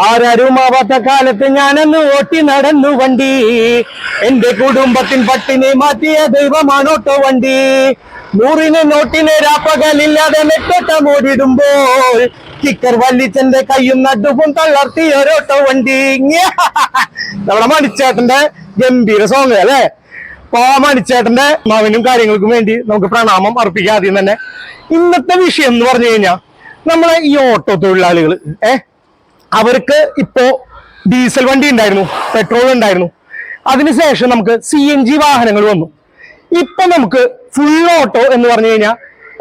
ആരാരും ആവാത്ത കാലത്ത് ഞാനന്ന് ഓട്ടി നടന്നു വണ്ടി. എന്റെ കുടുംബത്തിൻ പട്ടിനെ മാറ്റിയ ദൈവമാണോട്ടോ വണ്ടി. നൂറിന് നോട്ടിന് രാപ്പകലില്ലാതെ നെട്ടോട്ടം ഓടിടുമ്പോൾ കിക്കർ വല്ലിച്ചന്റെ കയ്യും നടുപ്പും തളർത്തിയ ഒരോട്ടോ വണ്ടി. നമ്മുടെ മണിച്ചേട്ടന്റെ ഗംഭീര സോങ് അല്ലേ? അപ്പൊ ആ മണിച്ചേട്ടന്റെ മകനും കാര്യങ്ങൾക്കും വേണ്ടി നമുക്ക് പ്രണാമം അർപ്പിക്കാം ആദ്യം തന്നെ. ഇന്നത്തെ വിഷയം എന്ന് പറഞ്ഞു കഴിഞ്ഞാൽ നമ്മളെ ഈ ഓട്ടോ തൊഴിലാളികൾ ഏ? അവർക്ക് ഇപ്പോ ഡീസൽ വണ്ടി ഉണ്ടായിരുന്നു പെട്രോൾ ഉണ്ടായിരുന്നു. അതിനുശേഷം നമുക്ക് സി എൻ ജി വാഹനങ്ങൾ വന്നു. ഇപ്പൊ നമുക്ക് ഫുൾ ഓട്ടോ എന്ന് പറഞ്ഞു കഴിഞ്ഞാൽ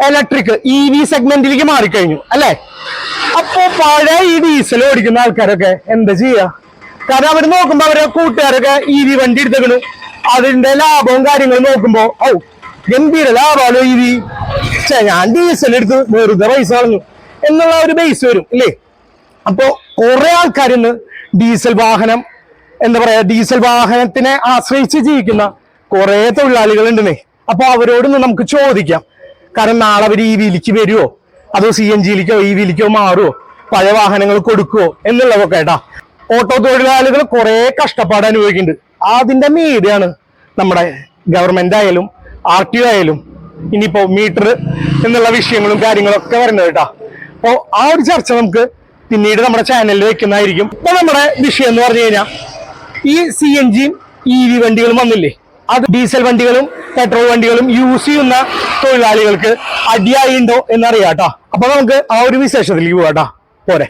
ഇലക്ട്രിക് ഇ വി സെഗ്മെന്റിലേക്ക് മാറിക്കഴിഞ്ഞു അല്ലേ? അപ്പോ പഴയ ഈ ഡീസൽ ഓടിക്കുന്ന ആൾക്കാരൊക്കെ എന്താ ചെയ്യാ? കാരണം അവർ നോക്കുമ്പോ അവരെ കൂട്ടുകാരൊക്കെ ഇ വി വണ്ടി എടുത്തേക്കണു. അതിന്റെ ലാഭവും കാര്യങ്ങളും നോക്കുമ്പോ ഔ ഗംഭീര ലാഭാലോ ഇ വി ഞാൻ ഡീസൽ എടുത്ത് വെറുതെ പൈസ കളഞ്ഞു. എന്നുള്ള ഒരു ബേസ് വരും ഇല്ലേ? അപ്പോ കുറെ ആൾക്കാർ ഇന്ന് ഡീസൽ വാഹനം എന്താ പറയാ ഡീസൽ വാഹനത്തിനെ ആശ്രയിച്ച് ജീവിക്കുന്ന കുറെ തൊഴിലാളികൾ ഉണ്ടെന്നേ അപ്പൊ അവരോടൊന്ന് നമുക്ക് ചോദിക്കാം. കാരണം നാളെ അവർ ഈ വിലിക്ക് വരുമോ അതോ സി എൻ ജിയിലേക്കോ ഈ വിലിക്കോ മാറുമോ പഴയ വാഹനങ്ങൾ കൊടുക്കുവോ? എന്നുള്ളതൊക്കെ കേട്ടാ. ഓട്ടോ തൊഴിലാളികൾ കുറെ കഷ്ടപ്പാട് അനുഭവിക്കുന്നുണ്ട്. അതിന്റെ മീഡിയാണ് നമ്മുടെ ഗവൺമെന്റ് ആയാലും ആർ ടി ഒ ആയാലും ഇനിയിപ്പോ മീറ്റർ എന്നുള്ള വിഷയങ്ങളും കാര്യങ്ങളും ഒക്കെ വരുന്നത് കേട്ടാ. അപ്പോ ആ ഒരു ചർച്ച നമുക്ക് പിന്നീട് നമ്മുടെ ചാനലിൽ വെക്കുന്നതായിരിക്കും. ഇപ്പൊ നമ്മുടെ വിഷയം എന്ന് പറഞ്ഞു കഴിഞ്ഞാൽ ഈ സി എൻ ജിയും ഇ വി വണ്ടികളും വന്നില്ലേ? അത് ഡീസൽ വണ്ടികളും പെട്രോൾ വണ്ടികളും യൂസ് ചെയ്യുന്ന തൊഴിലാളികൾക്ക് അടിയായിണ്ടോ എന്നറിയാട്ടോ അപ്പൊ നമുക്ക് ആ ഒരു വിശേഷത്തിലേക്ക് പോകാട്ടോ പോരെ.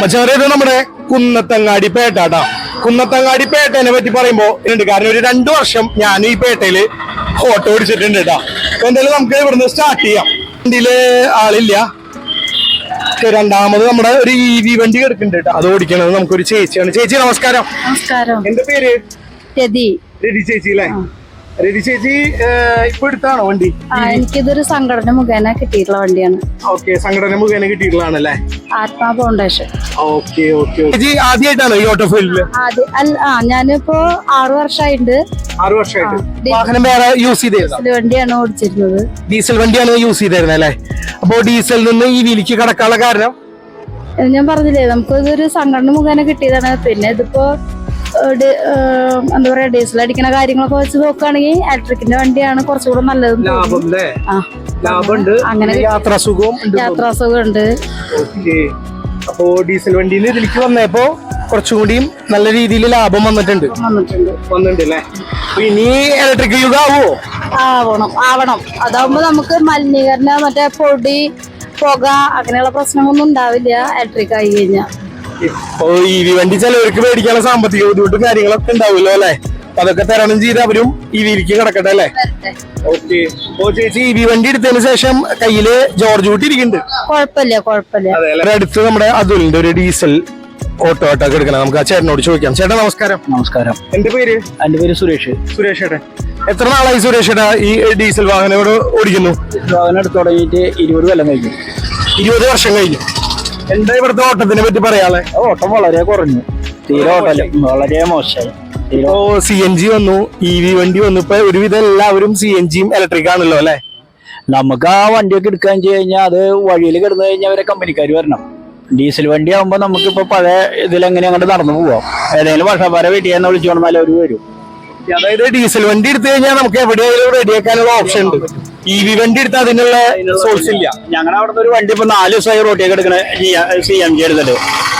മച്ചവരേത് നമ്മുടെ കുന്നത്തങ്ങാടി പേട്ടാട്ടാ കുന്നത്തങ്ങാടി പേട്ടേനെ പറ്റി പറയുമ്പോ ഉണ്ട് കാരണം ഒരു രണ്ടു വർഷം ഞാൻ ഈ പേട്ടയിൽ ഓട്ടോ ഓടിച്ചിട്ടുണ്ട് കേട്ടാ എന്തായാലും നമുക്ക് ഇവിടുന്ന് സ്റ്റാർട്ട് ചെയ്യാം. വണ്ടിയിൽ ആളില്ല. രണ്ടാമത് നമ്മുടെ ഒരു ഇ വി വണ്ടി എടുക്കുന്നുണ്ട് കേട്ടോ അത് ഓടിക്കണത് നമുക്കൊരു ചേച്ചിയാണ്. ചേച്ചി നമസ്കാരം. നമസ്കാരം. എന്റെ പേര്? രതി. രതി ചേച്ചി അല്ലേ? രതി ചേച്ചി ഇപ്പൊ എടുത്താണോ വണ്ടി? എനിക്കിതൊരു സംഘടന മുഖേന കിട്ടിയിട്ടുള്ള വണ്ടിയാണ്. ഓക്കെ സംഘടന മുഖേന കിട്ടിയിട്ടുള്ളതാണല്ലേ? ആത്മാ ഫൗണ്ടേഷൻ ഓക്കെ ഓക്കെ ചേച്ചി ആദ്യമായിട്ടാണോ ഈ ഓട്ടോ ഫീൽഡിൽ ആ ഞാനിപ്പോ ആറു വർഷമായിട്ടുണ്ട് ആറു വർഷമായിട്ട്. വാഹനം വേറെ യൂസ് ചെയ്തിരുന്നോ? ഇതിൽ വണ്ടിയാണ് ഓടിച്ചിരുന്നത്. ഡീസൽ വണ്ടിയാണ് യൂസ് ചെയ്തിരുന്നത് അല്ലേ അപ്പോ ഡീസൽ നിന്ന് ഈ വിലിക്ക് കടക്കാനുള്ള കാരണം? ഞാൻ പറഞ്ഞില്ലേ നമുക്ക് ഇതൊരു സംഘടന മുഖേന കിട്ടിയതാണ്. പിന്നെ ഇതിപ്പോ എന്താ പറയാ ഡീസൽ അടിക്കുന്ന കാര്യങ്ങളൊക്കെ വെച്ച് നോക്കുകയാണെങ്കിൽ ഇലക്ട്രിക്കിന്റെ വണ്ടിയാണ് കുറച്ചുകൂടെ നല്ലത് അങ്ങനെ യാത്രാസുഖമുണ്ട് യാത്രാ ഉണ്ട് അപ്പോ ഡീസൽ വണ്ടിയിൽ ഇതിലേക്ക് വന്നപ്പോ കുറച്ചും കൂടിയും നല്ല രീതിയിൽ ലാഭം വന്നിട്ടുണ്ട്. വന്നിട്ടുണ്ട്. വന്നിട്ടുണ്ട് അല്ലേ ഇനി ഇലക്ട്രിക് യുഗാവോ ആവണം ആവണം. അതാവുമ്പോ നമുക്ക് മലിനീകരണം മറ്റേ പൊടി പുക അങ്ങനെയുള്ള പ്രശ്നങ്ങളൊന്നും ഉണ്ടാവില്ല ഇലക്ട്രിക് ആയി കഴിഞ്ഞാൽ ഇപ്പൊ ഈ വി വണ്ടി ചിലവർക്ക് മേടിക്കാനുള്ള സാമ്പത്തിക ബുദ്ധിമുട്ടും കാര്യങ്ങളൊക്കെ ഉണ്ടാവുമല്ലോ അല്ലെ? അതൊക്കെ തരണം ചെയ്ത് അവരും ഈ വിലിക്ക് കിടക്കട്ടെ അല്ലേ? ഓക്കെ ഓ ചേച്ചി ഈ വി വണ്ടി എടുത്തതിന് ശേഷം കയ്യിൽ ജോർജ് കൂട്ടി ഇരിക്കുന്നുണ്ട്. കുഴപ്പമില്ല കുഴപ്പമില്ല. അതെ? അടുത്ത് നമ്മുടെ അതുലിന്റെ ഒരു ഡീസൽ ഓട്ടോ ഓട്ടോ എടുക്കണം. നമുക്ക് ആ ചേട്ടനോട് ചോദിക്കാം. ചേട്ടാ നമസ്കാരം. നമസ്കാരം. എന്റെ പേര്? എന്റെ പേര് സുരേഷ്. സുരേഷ് ചേട്ടൻ എത്ര നാളായി സുരേഷ് ഈ ഡീസൽ വാഹനം ഇവിടെ ഓടിക്കുന്നു വാഹനം എടുത്തു തുടങ്ങിയിട്ട് ഇരുപത് കൊല്ലം കഴിഞ്ഞു. ഇരുപത് വർഷം കഴിഞ്ഞു. എന്താ ഇവിടുത്തെ ഓട്ടത്തിനെ പറ്റി പറയാളെ ഓട്ടം വളരെ കുറഞ്ഞു. തീരെ ഓട്ടം വളരെ മോശമായി. ഇപ്പോ സി എൻ ജി വന്നു ഇ വി വണ്ടി വന്നു ഇപ്പൊ ഒരുവിധം എല്ലാവരും സി എൻ ജിയും ഇലക്ട്രിക് ആണല്ലോ അല്ലെ? നമുക്ക് ആ വണ്ടിയൊക്കെ എടുക്കാൻ കഴിഞ്ഞാൽ അത് വഴിയിൽ കിടന്നു കഴിഞ്ഞാൽ അവരെ കമ്പനിക്കാർ വരണം. ഡീസൽ വണ്ടി ആകുമ്പോൾ നമുക്കിപ്പോ പഴയ ഇതിലെങ്ങനെ അങ്ങോട്ട് നടന്നു പോവാം. ഏതെങ്കിലും വർഷപ്പാരെ വീട്ടിൽ നിന്ന് വിളിച്ചു കൊണ്ടാൽ അവർ വരും. അതായത് ഡീസൽ വണ്ടി എടുത്തു കഴിഞ്ഞാൽ നമുക്ക് എവിടെയായാലും റെഡിയാക്കാനുള്ള ഓപ്ഷൻ ഉണ്ട്. ഇ വി വണ്ടി എടുത്താൽ അതിനുള്ള സോഴ്സ് ഇല്ല. ഞങ്ങളുടെ അവിടുത്തെ ഒരു വണ്ടി ഇപ്പൊ നാല് ദിവസമായി റോട്ടിയൊക്കെ എടുക്കണ സി എം ജി എടുത്തത്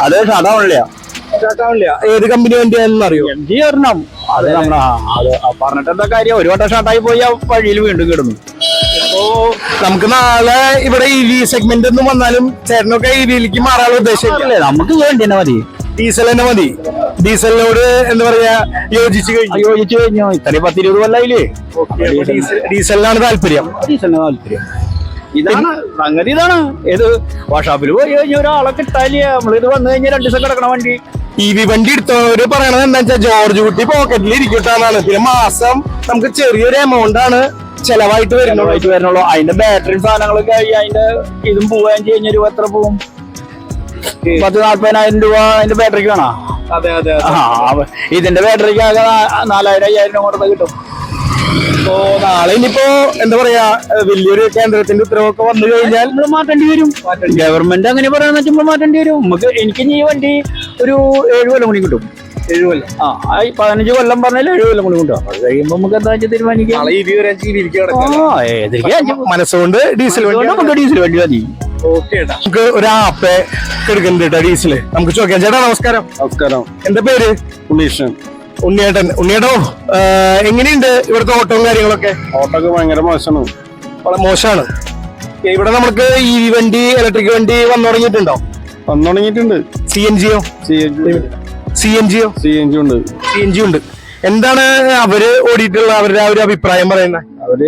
അത് സാധാരണ ഏത് കമ്പനി വണ്ടിയാണെന്ന് അറിയോ എം ജി വരണം അത് നമ്മുടെ അത് പറഞ്ഞിട്ട് എന്താ കാര്യം? ഒരു വട്ടം ഷാർട്ടായി പോയി ആ വഴിയിൽ വീണ്ടും കിടന്നു. അപ്പോ നമുക്ക് നാളെ ഇവിടെ ഇ വി സെഗ്മെന്റ് ഒന്നും വന്നാലും ചേട്ടനൊക്കെ ഇ വിയിലേക്ക് മാറാനുള്ള ഉദ്ദേശമില്ല നമുക്ക് വണ്ടി തന്നെ മതി. ഡീസൽ തന്നെ മതി. ഡീസലിനോട് എന്താ പറയാ യോജിച്ചു കഴിഞ്ഞു. യോജിച്ചു കഴിഞ്ഞു. ഇത്രയും പത്തിരുപത് കൊല്ലായില്ലേ ഡീസലിനാണ് താല്പര്യം. ഡീസലിന് താല്പര്യം. ഇതാണ് സംഗതി ഇതാണ്. ഏത് വാഷാപ്പിൽ പോയി കഴിഞ്ഞാൽ ഒരാളെ കിട്ടാനില്ല. നമ്മളിത് വന്നു കഴിഞ്ഞാൽ രണ്ടു ദിവസം കിടക്കണ വണ്ടി. ഇ വി വണ്ടി എടുത്തവര് പറയണത് എന്താ വെച്ചാൽ ജോർജ് കുട്ടി പോക്കറ്റിൽ ഇരിക്കട്ടാന്നാണ്. പിന്നെ മാസം നമുക്ക് ചെറിയൊരു എമൗണ്ട് ആണ് ചെലവായിട്ട് വരുന്നുള്ളൂ. അതിന്റെ ബാറ്ററി സാധനങ്ങളൊക്കെ ആയി. അതിന്റെ ഇതും പോവാൻ കഴിഞ്ഞ രൂപ എത്ര പോവും? പത്ത് നാല്പതിനായിരം രൂപ അതിന്റെ ബാറ്ററിക്ക് വേണോ? അതെ അതെ ഇതിന്റെ ബാറ്ററിക്ക് ആകെ നാലായിരം അയ്യായിരം രൂപ കൊണ്ടൊക്കെ കിട്ടും. അപ്പോ നാളെ ഇനിയിപ്പോ എന്താ പറയാ വലിയൊരു കേന്ദ്രത്തിന്റെ ഉത്തരവൊക്കെ വന്നു കഴിഞ്ഞാൽ നമ്മൾ മാറ്റേണ്ടി വരും. ഗവൺമെന്റ് അങ്ങനെ പറയാന്ന് വെച്ചാൽ മാറ്റേണ്ടി വരും. നമുക്ക് എനിക്ക് ഈ വണ്ടി ഒരു ഏഴ് കൊല്ലം കൂടി കിട്ടും. ഏഴ് കൊല്ലം. ആ ആ ഈ പതിനഞ്ച് കൊല്ലം പറഞ്ഞാൽ ഏഴ് കൊല്ലം കൂടി കിട്ടും. അത് കഴിയുമ്പോൾ നമുക്ക് എന്താ വെച്ചാൽ തീരുമാനിക്കാം? മനസ്സുകൊണ്ട് ഡീസൽ വണ്ടി നമുക്ക് ഡീസൽ വണ്ടി മതി. നമുക്ക് ഒരു ആപ്പ് എടുക്കുന്നുണ്ട് കേട്ടോ ഡീസൽ നമുക്ക് ചോദിക്കാം ചേട്ടാ നമസ്കാരം. നമസ്കാരം. എന്റെ പേര്? ഉണ്ണീഷൻ ഉണ്ണിയേട്ടൻ. ഉണ്ണിയേട്ടോ എങ്ങനെയുണ്ട് ഇവിടുത്തെ ഓട്ടവും കാര്യങ്ങളൊക്കെ? ഓട്ടോക്ക് ഭയങ്കര മോശമാണ്. വളരെ മോശമാണ്. ഇവിടെ നമുക്ക് ഈ വി വണ്ടി ഇലക്ട്രിക് വണ്ടി വന്നു തുടങ്ങിയിട്ടുണ്ടോ വന്നു തുടങ്ങിയിട്ടുണ്ട് C N Jio C N G C N Jio C N G ഉണ്ട്. സി എൻ ജി ഉണ്ട്. എന്താണ് അവർ ഓടിയിട്ടുള്ള അവരുടെ ആ ഒരു അഭിപ്രായം പറയുന്നത്? അവർ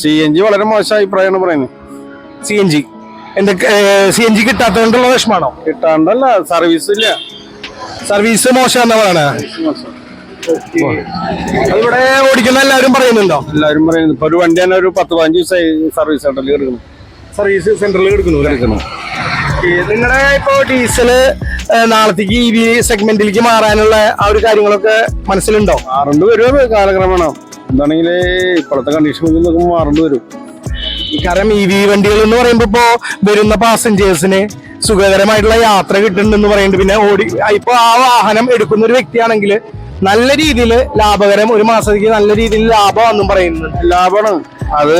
സി എൻ ജി വളരെ മോശം അഭിപ്രായമാണ് പറയുന്നത്. സി എൻ ജി എന്തൊക്കെ സി എൻ ജി കിട്ടാത്തതുകൊണ്ടുള്ള വിഷമാണോ? കിട്ടാണ്ടല്ല സർവീസ് ഇല്ല. സർവീസ് മോശം. എന്നാ പറയണേ ഇവിടെ ഓടിക്കുന്ന എല്ലാവരും പറയുന്നുണ്ടോ? എല്ലാവരും പറയുന്നു ഇപ്പൊ ഒരു വണ്ടി തന്നെ ഒരു പത്ത് പതിനഞ്ച് ദിവസമായി സർവീസ് സെന്ററിൽ എടുക്കണം സർവീസ് സെന്ററിൽ എടുക്കുന്നു എടുക്കുന്നു നിങ്ങളുടെ ഇപ്പൊ ഡീസൽ നാളത്തേക്ക് ഇ വി സെഗ്മെന്റിലേക്ക് മാറാനുള്ള ആ ഒരു കാര്യങ്ങളൊക്കെ മനസ്സിലുണ്ടോ? മാറേണ്ടി വരും അത് കാലക്രമേണ. എന്താണെങ്കിൽ ഇപ്പോഴത്തെ കണ്ടീഷൻ നോക്കുമ്പോൾ മാറേണ്ടി വരും. കാരണം ഇ വി വണ്ടികൾ എന്ന് പറയുമ്പോ ഇപ്പോ വരുന്ന പാസഞ്ചേഴ്സിന് സുഖകരമായിട്ടുള്ള യാത്ര കിട്ടുന്നുണ്ടെന്ന് പറയുന്നുണ്ട്. പിന്നെ ഓടി ഇപ്പൊ ആ വാഹനം എടുക്കുന്ന ഒരു വ്യക്തിയാണെങ്കിൽ നല്ല രീതിയിൽ ലാഭകരം ഒരു മാസത്തേക്ക് നല്ല രീതിയിൽ ലാഭമാണെന്നും പറയുന്നുണ്ട്. ലാഭമാണ്. അത്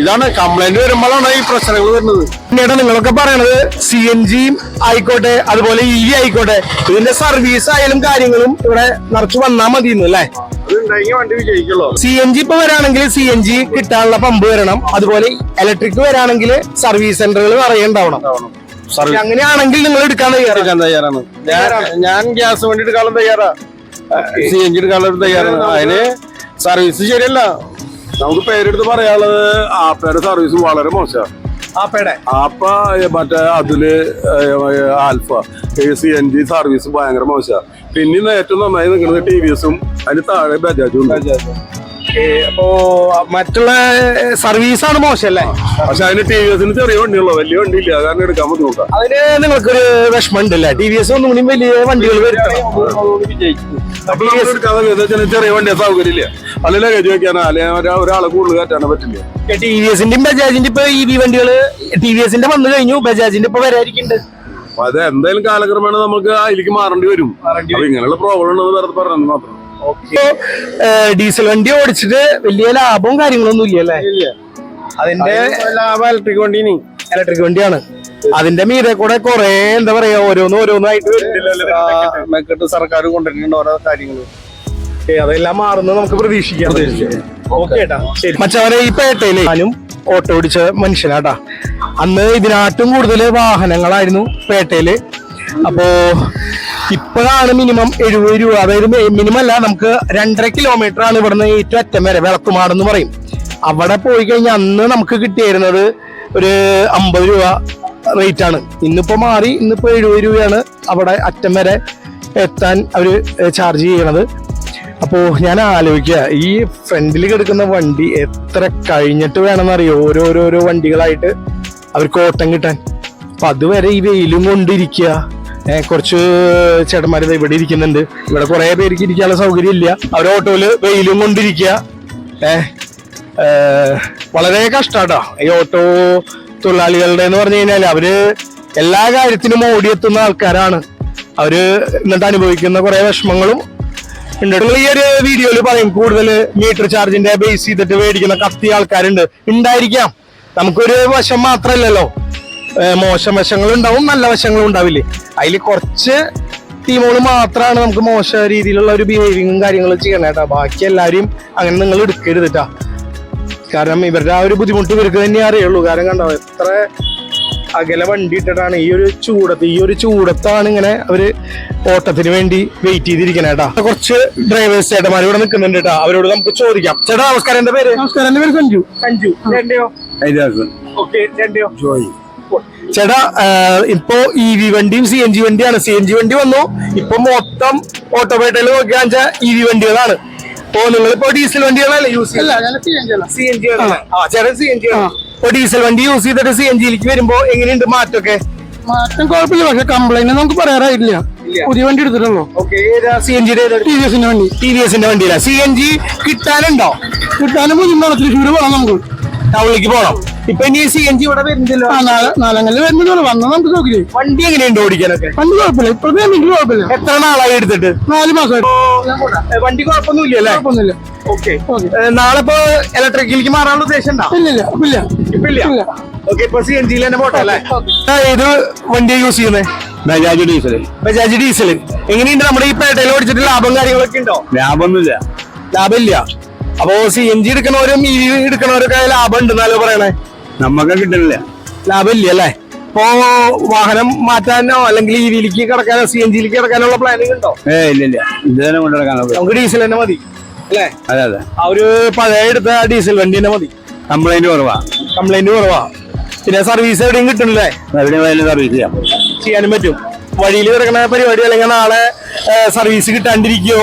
ഇതാണ് കംപ്ലൈന്റ് വരുമ്പോഴാണ് ഈ പ്രശ്നങ്ങൾ വരുന്നത്. പിന്നീട് നിങ്ങളൊക്കെ പറയണത് സി എൻ ജി ആയിക്കോട്ടെ അതുപോലെ ഇ വി ആയിക്കോട്ടെ ഇതിന്റെ സർവീസ് ആയാലും കാര്യങ്ങളും ഇവിടെ നിറച്ചു വന്നാൽ മതിയെന്നു അല്ലേ? സി എൻ ജി ഇപ്പൊ വരാണെങ്കിൽ സി എൻ ജി കിട്ടാനുള്ള പമ്പ് വരണം. അതുപോലെ ഇലക്ട്രിക് വരാണെങ്കിൽ സർവീസ് സെന്ററുകൾ സർവീസ് അങ്ങനെയാണെങ്കിൽ നിങ്ങൾ എടുക്കാൻ തയ്യാറാണ്. എടുക്കാൻ തയ്യാറാണ്. ഞാൻ ഞാൻ ഗ്യാസ് വണ്ടി എടുക്കാനും തയ്യാറാ. സി എൻ ജി എടുക്കാനും തയ്യാറാണ്. അതിന് സർവീസ് ശരിയല്ല. നമുക്ക് പേരെടുത്ത് പറയാനുള്ളത് ആപ്പയുടെ സർവീസ് വളരെ മോശമാണ്. ഏ, മറ്റേ അതിൽ Alpha. A C N G service ഭയങ്കര മോശമാണ് പിന്നെ ഏറ്റവും നന്നായി നിൽക്കുന്നത് ടി വി എസും അതിന് താഴെ ബജാജും ഉണ്ട്. അപ്പോ മറ്റുള്ള സർവീസാണ് മോശമല്ലേ? പക്ഷെ അതിന് ടി വി എസിന് ചെറിയ വണ്ടിയുള്ള. വലിയ വണ്ടി ഇല്ല കാരണം എടുക്കാൻ ബുദ്ധിമുട്ടാണ് അതിന് നിങ്ങൾക്കൊരു വിഷമം ഉണ്ടല്ലേ ടി വി എസ് ഒന്നും കൂടി വലിയ വണ്ടികൾ വരുത്തണം. ചെറിയ വണ്ടിയെ സൗകര്യമില്ല. അല്ലെങ്കിൽ ലഗേജ് വെക്കാനോ അല്ലെങ്കിൽ ഒരാ- ഒരാളെ കൂടുതൽ കയറ്റാനോ പറ്റില്ല. ടി വി എസിന്റെയും ബജാജിന്റെ ഇപ്പൊ ഇ വി വണ്ടികൾ ടി വി എസിന്റെ വന്നു കഴിഞ്ഞു. ബജാജിന്റെ ഇപ്പൊ വരായിരിക്കുന്നുണ്ട് അപ്പൊ അത് എന്തായാലും കാലക്രമേണ നമുക്ക് അതിലേക്ക് മാറേണ്ടി വരും. അപ്പൊ ഇങ്ങനെയുള്ള പ്രോബ്ലം ഉണ്ടെന്ന് വെറുതെ പറഞ്ഞത് മാത്രം. ഡീസൽ വണ്ടി ഓടിച്ചിട്ട് വലിയ ലാഭവും കാര്യങ്ങളൊന്നും ഇല്ല അല്ലേ? അതിന്റെ ലാഭം ഇലക്ട്രിക് വണ്ടി ഇലക്ട്രിക് വണ്ടിയാണ്. അതിന്റെ മീതെ കൂടെ കൊറേ എന്താ പറയാ ഓരോന്ന് ഓരോന്നായിട്ട് സർക്കാർ കൊണ്ടുവരുന്നുണ്ട് ഓരോ കാര്യങ്ങൾ ഏ, അതെല്ലാം മാറുന്നത് നമുക്ക് പ്രതീക്ഷിക്കാം. ഓക്കെ ശരി. മച്ചവരെ ഈ പേട്ടയിലെ ഞാനും ഓട്ടോ ഓടിച്ച മനുഷ്യനാട്ടാ. അന്ന് ഇതിനാട്ടും കൂടുതൽ വാഹനങ്ങളായിരുന്നു പേട്ടയിൽ. അപ്പോ ഇപ്പോഴാണ് മിനിമം എഴുപത് രൂപ. അതായത് മിനിമം അല്ല നമുക്ക് രണ്ടര കിലോമീറ്റർ ആണ് ഇവിടുന്ന് ഏറ്റവും അറ്റം വരെ വിളക്കുമാട് എന്ന് പറയും. അവിടെ പോയി കഴിഞ്ഞാൽ അന്ന് നമുക്ക് കിട്ടിയിരുന്നത് ഒരു അമ്പത് രൂപ റേറ്റ് ആണ്. ഇന്നിപ്പോ മാറി ഇന്നിപ്പോ എഴുപത് രൂപയാണ് അവിടെ അറ്റം വരെ എത്താൻ അവർ ചാർജ് ചെയ്യണത്. അപ്പോ ഞാൻ ആലോചിക്കുക ഈ ഫ്രണ്ടിൽ കിടക്കുന്ന വണ്ടി എത്ര കഴിഞ്ഞിട്ട് വേണമെന്നറിയോ? ഓരോരോരോ വണ്ടികളായിട്ട് അവർക്ക് ഓട്ടം കിട്ടാൻ. അപ്പൊ അതുവരെ ഈ വെയിലും കൊണ്ടിരിക്കുക കുറച്ച് ചേട്ടന്മാർ ദേ ഇവിടെ ഇരിക്കുന്നുണ്ട്. ഇവിടെ കുറെ പേർക്ക് ഇരിക്കാനുള്ള സൗകര്യം ഇല്ല. അവർ ഓട്ടോയിൽ വെയിലും കൊണ്ടിരിക്കുക. ഏഹ് വളരെ കഷ്ടാട്ടോ. ഈ ഓട്ടോ തൊഴിലാളികളുടെ എന്ന് പറഞ്ഞു കഴിഞ്ഞാൽ അവർ എല്ലാ കാര്യത്തിനും ഓടിയെത്തുന്ന ആൾക്കാരാണ്. അവർ എന്നിട്ട് അനുഭവിക്കുന്ന കുറെ വിഷമങ്ങളും ഉണ്ട്. ഈ ഒരു വീഡിയോയിൽ പറയും കൂടുതൽ മീറ്റർ ചാർജിന്റെ ബേസ് ചെയ്തിട്ട് മേടിക്കുന്ന കത്തി ആൾക്കാരുണ്ട്. ഉണ്ടായിരിക്കാം. നമുക്കൊരു വശം മാത്രമല്ലല്ലോ മോശം വശങ്ങൾ ഉണ്ടാവും നല്ല വശങ്ങളും ഉണ്ടാവില്ലേ? അതിൽ കുറച്ച് ടീമുകൾ മാത്രമാണ് നമുക്ക് മോശ രീതിയിലുള്ള ഒരു ബിഹേവിയറും കാര്യങ്ങളും ചെയ്യണം കേട്ടോ. ബാക്കി എല്ലാവരും അങ്ങനെ നിങ്ങൾ എടുക്കരുത് കേട്ടോ. കാരണം ഇവരുടെ ആ ഒരു ബുദ്ധിമുട്ട് ഇവർക്ക് തന്നെ അറിയുള്ളൂ. കാരണം കണ്ടോ എത്ര അകലെ വണ്ടി ഇട്ടിട്ടാണ് ഈ ഒരു ചൂടത്ത് ഈ ഒരു ചൂടത്താണ് ഇങ്ങനെ അവർ ഓട്ടത്തിന് വേണ്ടി വെയിറ്റ് ചെയ്തിരിക്കണേ കേട്ടാ. കുറച്ച് ഡ്രൈവേഴ്സ് ചേട്ടന്മാർ ഇവിടെ നിൽക്കുന്നുണ്ട് കേട്ടോ. അവരോട് നമുക്ക് ചോദിക്കാം. ചേട്ടാ നമസ്കാരം. എന്റെ പേര്? നമസ്കാരം. എന്റെ പേര് സഞ്ജു. സഞ്ജു. ചേട്ടയോ ഓക്കെ ചേട്ടയോ ചേട്ടാ ഇപ്പോ ഇ വി വണ്ടിയും സി എൻ ജി വണ്ടിയാണ്. സി എൻ ജി വണ്ടി വന്നു. ഇപ്പൊ മൊത്തം ഓട്ടോമേറ്റയിൽ നോക്കിയാൽ വെച്ചാൽ ഇ വി വണ്ടികളാണ്. ഇപ്പോ നിങ്ങളിപ്പോ ഡീസൽ വണ്ടികളല്ലേ യൂസ് സി എൻ ജി ആ. ചേട്ടൻ സി എൻ ജി ഇപ്പൊ ഡീസൽ വണ്ടി യൂസ് ചെയ്തിട്ട് സി എൻ ജിയിലേക്ക് വരുമ്പോ എങ്ങനെയുണ്ട് മാറ്റമൊക്കെ? മാറ്റം കുഴപ്പമില്ല. പക്ഷെ കംപ്ലൈന്റ് നമുക്ക് പറയാറായില്ല പുതിയ വണ്ടി എടുത്തിട്ടുള്ളൂ. സി എൻ ജിയുടെ ടി വി എസിന്റെ വണ്ടി. ടി വി എസിന്റെ വണ്ടിയില്ല? സി എൻ ജി കിട്ടാനുണ്ടോ? കിട്ടാനും ബുദ്ധിമുട്ടാണ്. പോകണം നമുക്ക്. ടൗണിലേക്ക് പോകണം ഇപ്പൊ ഇനി സി എൻ ജി ഇവിടെ വരുന്നില്ലല്ലോ? നാലങ്ങളിൽ വരുന്നുള്ളൂ വന്നാൽ നമുക്ക് നോക്കില്ലേ? വണ്ടി എങ്ങനെയുണ്ട് ഓടിക്കാനൊക്കെ? വണ്ടി കുഴപ്പമില്ല. ഇപ്പോഴത്തെ എനിക്ക് കുഴപ്പമില്ല. എത്ര നാളായി എടുത്തിട്ട്? നാല് മാസമായിട്ട്. വണ്ടി കുഴപ്പമൊന്നുമില്ല അല്ലേ? കുഴപ്പമൊന്നുമില്ല. ഓക്കെ. നാളെ ഇപ്പൊ ഇലക്ട്രിക്കിലേക്ക് മാറാനുള്ള ഉദ്ദേശം ഇല്ല ഇല്ല ഇല്ല. ഓക്കെ ഇപ്പൊ സി എൻ ജിയിൽ തന്നെ പോട്ടെ അല്ലേ? ഏത് വണ്ടിയാണ് യൂസ് ചെയ്യുന്നത് ബജാജ് ഡീസൽ. ബജാജ് ഡീസൽ. എങ്ങനെയുണ്ട് നമ്മുടെ ഈ പേട്ടയിൽ ഓടിച്ചിട്ട് ലാഭം കാര്യങ്ങളൊക്കെ ഉണ്ടോ? ലാഭമൊന്നുമില്ല. ലാഭമില്ല. അപ്പോ സി എൻ ജി എടുക്കണവരും ഇ വി എടുക്കണവരൊക്കെ ലാഭം ഉണ്ടെന്നാലോ പറയണേ? നമുക്ക് കിട്ടണില്ല ലാഭമില്ല അല്ലേ ഇപ്പോ വാഹനം മാറ്റാനോ അല്ലെങ്കിൽ ഇ വിയിലേക്ക് കിടക്കാനോ സി എൻ ജിയിലേക്ക് കിടക്കാനുള്ള പ്ലാനിങ് ഉണ്ടോ? ഏ ഇല്ല ഇല്ല. ഇത് തന്നെ കൊണ്ടുനടക്കാനുള്ളത് നമുക്ക് ഡീസൽ തന്നെ മതി അല്ലേ? അതെ അതെ. ആ ഒരു പഴയ എടുത്ത ഡീസൽ വണ്ടി തന്നെ മതി. കംപ്ലൈന്റ് കുറവാ. കംപ്ലൈന്റ് കുറവാ. പിന്നെ സർവീസ് എവിടെയും കിട്ടണില്ലേ എവിടെ വേലും സർവീസ് ചെയ്യാം. ചെയ്യാനും പറ്റും. വഴിയിൽ കിടക്കുന്ന പരിപാടി അല്ലെങ്കിൽ നാളെ സർവീസ് കിട്ടാണ്ടിരിക്കോ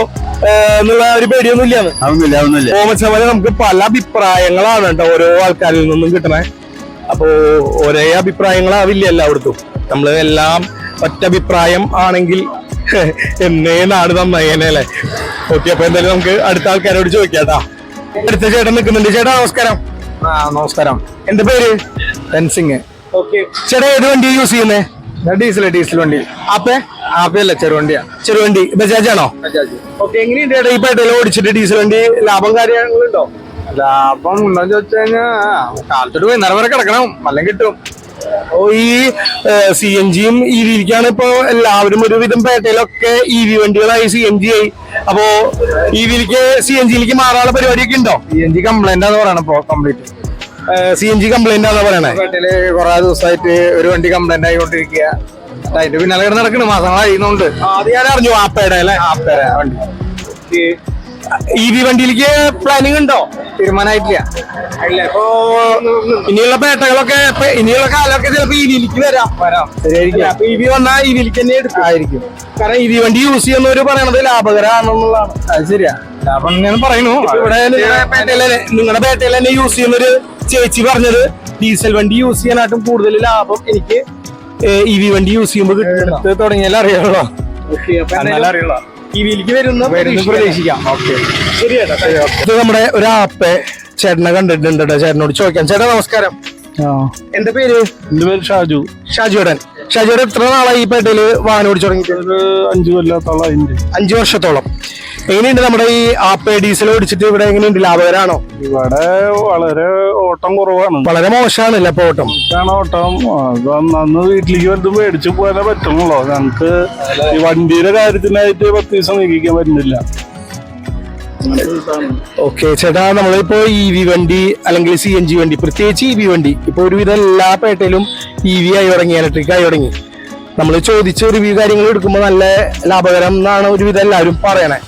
എന്നുള്ള ഒരു പേടിയൊന്നും ഇല്ലാന്ന് അതൊന്നുമില്ല. അതൊന്നുമില്ല ഓമച്ചമല നമുക്ക് പല അഭിപ്രായങ്ങളാണ് കേട്ടോ ഓരോ ആൾക്കാരിൽ നിന്നും കിട്ടണേ. അപ്പോ ഒരേ അഭിപ്രായങ്ങളാവില്ല എല്ലായിടത്തും. നമ്മൾ എല്ലാം ഒറ്റ അഭിപ്രായം ആണെങ്കിൽ എന്നേ നാട് നന്നായേനെ അല്ലേ? ഓക്കെ അപ്പൊ എന്തായാലും നമുക്ക് അടുത്ത ആൾക്കാരോട് ചോദിക്കാട്ടാ. അടുത്ത ചേട്ടൻ നിൽക്കുന്നുണ്ട്. ചേട്ടാ നമസ്കാരം. ആ നമസ്കാരം. എന്റെ പേര്? ഫെൻസിങ് ഓക്കെ. ചേട്ടാ ഏത് വണ്ടി യൂസ് ചെയ്യുന്നേ? ഡീസൽ ഡീസൽ വണ്ടി. ആപ്പേ? ആപ്പയല്ല ചെറുവണ്ടിയാ. ചെറുവണ്ടി. ബജാജ് ആണോ ബജാജ്. ഓക്കെ എങ്ങനെയുണ്ട് ചേട്ടാ? ഈ പെട്രോൾ ഓടിച്ചിട്ട് ഡീസൽ വണ്ടി ലാഭം കാര്യങ്ങളുണ്ടോ? ലാഭം ഉണ്ടോ ചോദിച്ചു കഴിഞ്ഞാ കാലത്തോട്ട് വൈകുന്നേരം വരെ കിടക്കണം. അല്ലെങ്കിൽ കിട്ടും. ഓ ഈ സി എൻ ജിയും ഇ വിക്കാണ് ഇപ്പോ എല്ലാവരും ഒരുവിധം പേട്ടയിലൊക്കെ ഇ വി വണ്ടികളായി സി എൻ ജി ആയി. അപ്പോ ഇ വിയിലേക്ക് സി എൻ ജിയിലേക്ക് മാറാനുള്ള പരിപാടിയൊക്കെ ഉണ്ടോ? സി എൻ ജി കംപ്ലൈന്റ് ആണെന്ന് പറയണം ഇപ്പൊ complete C N G complaint ആണെന്ന് പറയണേ? പേട്ടയിൽ കുറെ ദിവസമായിട്ട് ഒരു വണ്ടി കംപ്ലൈന്റ് ആയിക്കൊണ്ടിരിക്കുക അതിന്റെ പിന്നാലെ നടക്കണ്. മാസങ്ങളായിരുന്നുണ്ട് ആദ്യം ഞാൻ അറിഞ്ഞു ആപ്പയുടെ അല്ലെ? ആപ്പേടെ വണ്ടി. ഇ വി വണ്ടിയിലേക്ക് പ്ലാനിങ് ഉണ്ടോ? തീരുമാനമായിട്ടില്ല. ഇപ്പോ ഇനിയുള്ള പേട്ടകളൊക്കെ ഇനിയുള്ള കാലമൊക്കെ ചിലപ്പോ ഇ വിയിലേക്ക് വരാം. വരാം. ശരിയായിരിക്കും. അപ്പൊ ഇ വി വന്നാൽ ഇ വിയിലേക്ക് തന്നെ എടുക്കും. കാരണം ഇ വി വണ്ടി യൂസ് ചെയ്യുന്നവര് പറയണത് ലാഭകരമാണെന്നുള്ളതാണ്. അത് ശരിയാ. ലാഭം ഞാൻ പറയുന്നു. ഇവിടെ നിങ്ങളുടെ പേട്ടയിലെ നിങ്ങളുടെ പേട്ടയിൽ തന്നെ യൂസ് ചെയ്യുന്ന ഒരു ചേച്ചി പറഞ്ഞത് ഡീസൽ വണ്ടി യൂസ് ചെയ്യാനായിട്ടും കൂടുതൽ ലാഭം എനിക്ക് ഇ വി വണ്ടി യൂസ് ചെയ്യുമ്പോൾ കിട്ടുന്നത് തുടങ്ങിയാലും അറിയാമല്ലോ ഇ വിയിലേക്ക് വരുന്ന പ്രതീക്ഷിക്കാം. ഓക്കെ. ഇത് നമ്മുടെ ഒരു ആപ്പ് ചേട്ടനെ കണ്ടിട്ടുണ്ട് ചേട്ടനോട് ചോദിക്കാം. ചേട്ടാ നമസ്കാരം. എന്റെ പേര്? എന്റെ പേര് ഷാജു. ഷാജിയോടൻ ഷാജിയോടൻ എത്ര നാളായി ഈ പേട്ടയിൽ വാഹനം ഓടിച്ചു തുടങ്ങിയിട്ട്? അഞ്ചു കൊല്ലത്തോളം അഞ്ചു വർഷത്തോളം. എങ്ങനെയുണ്ട് നമ്മുടെ ഈ ആപ്പ് ഡീസൽ ഓടിച്ചിട്ട് ഇവിടെ എങ്ങനെയുണ്ട്? ലാഭകരാണോ? ഇവിടെ വളരെ ഓട്ടം കുറവാണ്. വളരെ മോശമാണല്ലേ അപ്പൊ ഓട്ടം? ഓട്ടം. അന്ന് വീട്ടിലേക്ക് വലുതും മേടിച്ചു പോകാനേ പറ്റുള്ളൂ. ഞങ്ങക്ക് ഈ വണ്ടിയുടെ കാര്യത്തിനായിട്ട് പത്ത് ദിവസം നീക്കിക്കാൻ പറ്റുന്നില്ല. ഓക്കെ ചേട്ടാ നമ്മളിപ്പോ ഇ വി വണ്ടി അല്ലെങ്കിൽ സി എൻ ജി വണ്ടി പ്രത്യേകിച്ച് ഇ വി വണ്ടി ഇപ്പൊ ഒരുവിധം എല്ലാ പേട്ടയിലും ഇ വി ആയി തുടങ്ങി ഇലക്ട്രിക് ആയി തുടങ്ങി. നമ്മൾ ചോദിച്ച റിവ്യൂ കാര്യങ്ങൾ എടുക്കുമ്പോൾ നല്ല ലാഭകരം എന്നാണ് ഒരുവിധം എല്ലാവരും പറയണേ.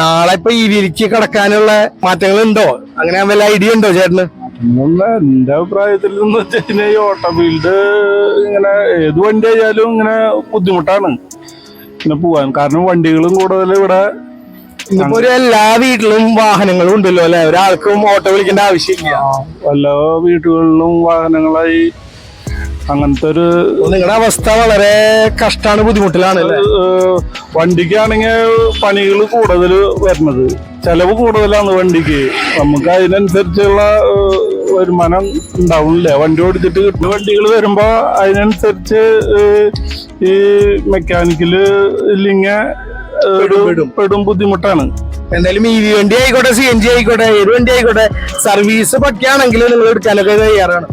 നാളെ ഇപ്പൊ ഇ വിയിലേക്ക് കടക്കാനുള്ള മാറ്റങ്ങൾ ഉണ്ടോ അങ്ങനെ വല്ല ഐഡിയ ഉണ്ടോ ചേട്ടന്? എന്റെ അഭിപ്രായത്തിൽ എന്ന് വെച്ചാൽ ഈ ഓട്ടോ ഫീൽഡ് ഇങ്ങനെ ഏത് വണ്ടി ആയാലും ഇങ്ങനെ ബുദ്ധിമുട്ടാണ്. ഇങ്ങനെ പോവാൻ. കാരണം വണ്ടികളും കൂടുതൽ ഇവിടെ ഒരു എല്ലാ വീട്ടിലും വാഹനങ്ങളും ഉണ്ടല്ലോ അല്ലെ? ഒരാൾക്കും ഓട്ടോ വിളിക്കേണ്ട ആവശ്യമില്ല. എല്ലാ വീടുകളിലും വാഹനങ്ങളായി അങ്ങനത്തെ ഒരു നിങ്ങളുടെ അവസ്ഥ വളരെ കഷ്ടമാണ് ബുദ്ധിമുട്ടിലാണ് വണ്ടിക്കാണെങ്കിൽ പണികൾ കൂടുതൽ വരുന്നത്. ചെലവ് കൂടുതലാണ് വണ്ടിക്ക്. നമുക്ക് അതിനനുസരിച്ചുള്ള വരുമാനം ഉണ്ടാവുന്നില്ല. വണ്ടി ഓടിച്ചിട്ട് കിട്ടുന്ന വണ്ടികൾ വരുമ്പോൾ അതിനനുസരിച്ച് ഈ മെക്കാനിക്കൽ ഇല്ലെങ്കിൽ ഒരു പെടും. ബുദ്ധിമുട്ടാണ്. എന്തായാലും ഈ വി വണ്ടി ആയിക്കോട്ടെ സി എൻ ജി ആയിക്കോട്ടെ ഏത് വണ്ടി ആയിക്കോട്ടെ സർവീസ് പറ്റിയാണെങ്കിൽ നിങ്ങൾ എടുക്കാനൊക്കെ തയ്യാറാണ്.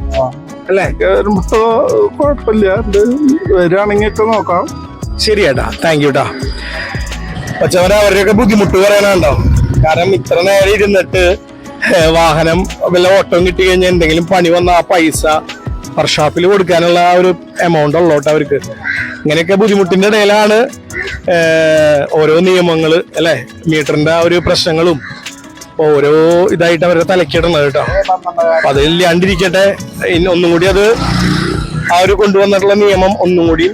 അല്ലേ? വരുമ്പോ കുഴപ്പമില്ല. വരുവാണെങ്കിൽ ഒക്കെ നോക്കാം. ശരിയേട്ടാ. താങ്ക് യു ട്ടാ. പച്ചവര അവരുടെയൊക്കെ ബുദ്ധിമുട്ട് പറയാനുണ്ടോ? കാരണം ഇത്ര നേരം ഇരുന്നിട്ട് വാഹനം വല്ല ഓട്ടം കിട്ടി കഴിഞ്ഞാൽ എന്തെങ്കിലും പണി വന്ന ആ പൈസ വർഷാപ്പിൽ കൊടുക്കാനുള്ള ആ ഒരു എമൗണ്ട് ഉള്ളോട്ട് അവർക്ക്. ഇങ്ങനെയൊക്കെ ബുദ്ധിമുട്ടിന്റെ ഇടയിലാണ് ഓരോ നിയമങ്ങൾ അല്ലെ? മീറ്ററിന്റെ ആ ഒരു പ്രശ്നങ്ങളും ഓരോ ഇതായിട്ട് അവരുടെ തലക്കിടണത് കേട്ടോ. അപ്പൊ അതില്ലാണ്ടിരിക്കട്ടെ ഇനി ഒന്നും കൂടി അത് ആ ഒരു കൊണ്ടുവന്നിട്ടുള്ള നിയമം ഒന്നും കൂടി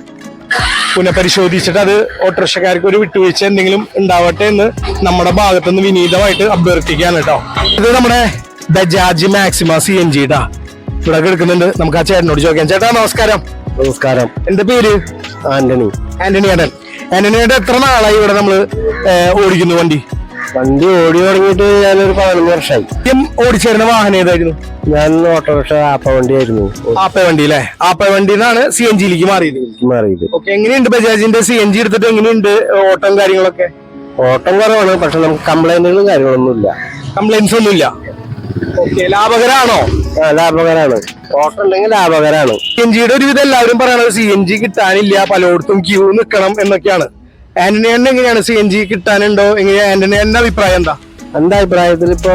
പുനഃപരിശോധിച്ചിട്ട് അത് ഓട്ടോറിക്ഷക്കാർക്ക് ഒരു വിട്ടുവീഴ്ച എന്തെങ്കിലും ഉണ്ടാവട്ടെ എന്ന് നമ്മുടെ ഭാഗത്തുനിന്ന് വിനീതമായിട്ട് അഭ്യർത്ഥിക്കുകയാണ് കേട്ടോ. ഇത് നമ്മുടെ Bajaj Maxima C N G ടാ ഇവിടെ എടുക്കുന്നുണ്ട് നമുക്ക് ആ ചേട്ടനോട് ചോദിക്കാം. ചേട്ടാ നമസ്കാരം. നമസ്കാരം. എന്റെ പേര്? ആന്റണി. ആന്റണി ഏട്ടൻ. ആന്റണിയുടെ എത്ര നാളായി ഇവിടെ നമ്മൾ ഏ, ഓടിക്കുന്നു വണ്ടി? വണ്ടി ഓടി തുടങ്ങിയിട്ട് ഞാനൊരു പതിനൊന്ന് വർഷമായി ഓടിച്ചേരുന്ന വാഹനം ഏതായിരുന്നു? ഞാൻ ഓട്ടോറിക്ഷ ആപ്പ വണ്ടി ആയിരുന്നു ആപ്പ വണ്ടി അല്ലേ ആപ്പ വണ്ടി എന്നാണ് സി എൻ ജിയിലേക്ക് മാറിയത്. മാറിയത് ഓക്കെ എങ്ങനെയുണ്ട് ബജാജിന്റെ സി എൻ ജി എടുത്തിട്ട് എങ്ങനെയുണ്ട് ഓട്ടം കാര്യങ്ങളൊക്കെ? ഓട്ടം കുറവാണ് പക്ഷെ നമുക്ക് കംപ്ലൈന്റുകളും കാര്യങ്ങളൊന്നും ഇല്ല കംപ്ലൈന്റ്സ് ഒന്നുമില്ല. ഓക്കെ ലാഭകരാണോ? ആ, ലാഭകരാണ്. ഓട്ടം ഉണ്ടെങ്കിൽ ലാഭകരാണ്. സി എൻ ജിയുടെ ഒരുവിധം എല്ലാവരും പറയണത് സി എൻ ജി കിട്ടാനില്ല പലയിടത്തും ക്യൂ നിൽക്കണം എന്നൊക്കെയാണ്. ആന്റണി എങ്ങനെയാണ് സി എൻ ജി കിട്ടാനുണ്ടോ? എങ്ങനെയാ? ആന്റണി എന്റെ അഭിപ്രായം എന്താ? എന്റെ അഭിപ്രായത്തിൽ ഇപ്പോ